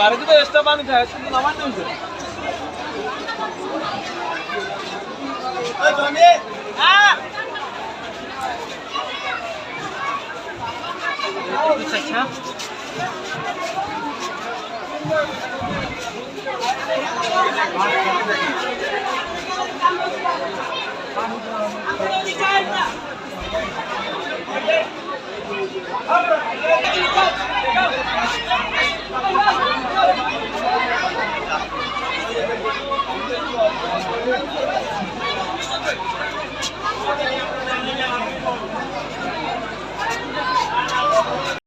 তো এক্সট্রা পানি থাকে শুধু নামার নিয়েছে Thank you.